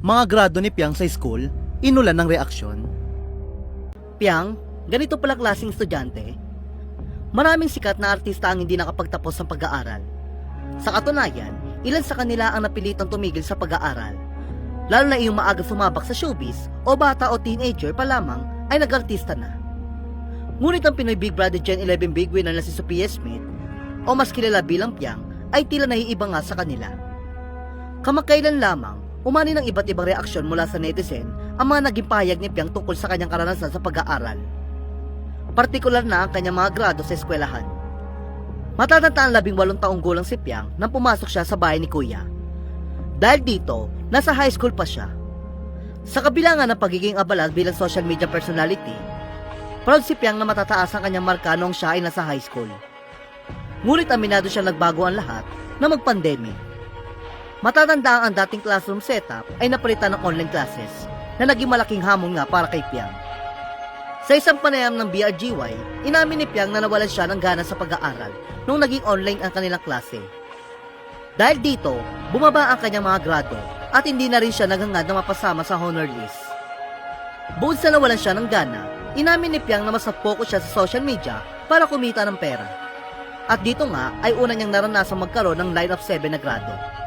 mga grado ni Piang sa school, inulan ng reaksyon. Piang, ganito pala klaseng estudyante. Maraming sikat na artista ang hindi nakapagtapos ng pag-aaral. Sa katunayan, ilan sa kanila ang napilitang tumigil sa pag-aaral. Lalo na iyong maaga sumabak sa showbiz o bata o teenager pa lamang ay nag-artista na. Ngunit ang Pinoy Big Brother Gen 11 big winner na si Sophia Smith o mas kilala bilang Piang ay tila naiiba nga sa kanila. Kamakailan lamang, umani ng iba't ibang reaksyon mula sa netizen ang mga naging pahayag ni Piang tungkol sa kanyang karanasan sa pag-aaral. Partikular na ang kanyang mga grado sa eskwelahan. Matatanda ang labing walong taong gulang si Piang nang pumasok siya sa bahay ni Kuya. Dahil dito, nasa high school pa siya. Sa kabila nga ng pagiging abala bilang social media personality, proud si Piang na matataas ang kanyang marka noong siya ay nasa high school. Ngunit aminado siya nagbago ang lahat na mag-pandemic. Matatanda ang dating classroom setup ay napalitan ng online classes na naging malaking hamon nga para kay Piang. Sa isang panayam ng BRGY, inamin ni Piang na nawalan siya ng gana sa pag-aaral nung naging online ang kanilang klase. Dahil dito, bumaba ang kanyang mga grado at hindi na rin siya naghangad na mapasama sa honor list. Bukod sa nawalan siya ng gana, inamin ni Piang na mas focus siya sa social media para kumita ng pera. At dito nga ay una niyang naranasan magkaroon ng line of 7 na grado.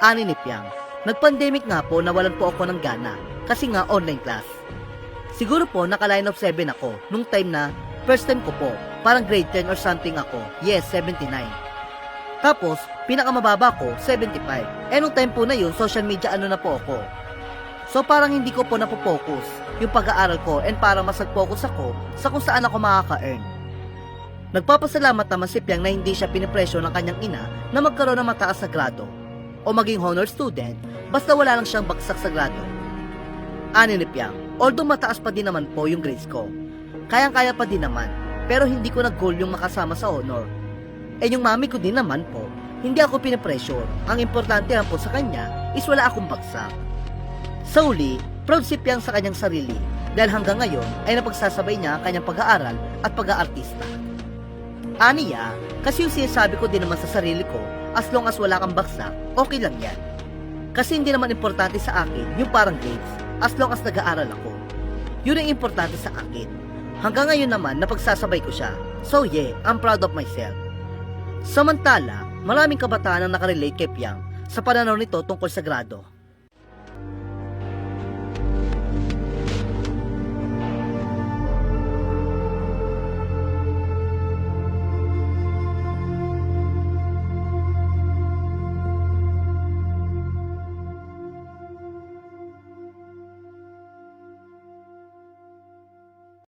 Ani ni Piang, nag-pandemic nga po nawalan po ako ng gana kasi nga online class. Siguro po naka-line of 7 ako nung time na first time ko po, parang grade 10 or something ako. Yes, 79. Tapos, pinakamababa ko, 75. Eh nung time po na yun, social media ano na po ako. So parang hindi ko po napopokus yung pag-aaral ko and parang mas nag-focus ako sa kung saan ako makaka-earn. Nagpapasalamat naman si Piang na hindi siya pinipresyo ng kanyang ina na magkaroon ng mataas na grado o maging honor student basta wala lang siyang bagsak sa grado. Ani ni Piang, although mataas pa din naman po yung grades ko, kayang-kaya pa din naman, pero hindi ko nag-goal yung makasama sa honor. Eh yung mami ko din naman po, hindi ako pinipressure. Ang importante lang po sa kanya is wala akong bagsak. Sa uli, proud si Piang sa kanyang sarili dahil hanggang ngayon ay napagsasabay niya ang kanyang pag-aaral at pag-aartista. Aniya, kasi yung sinasabi ko din naman sa sarili ko, as long as wala kang bagsak, okay lang yan. Kasi hindi naman importante sa akin yung parang grades, as long as nag-aaral ako. Yun ang importante sa akin. Hanggang ngayon naman, napagsasabay ko siya. So yeah, I'm proud of myself. Samantala, maraming kabataan ang nakarelate kay Piang sa pananaw nito tungkol sa grado.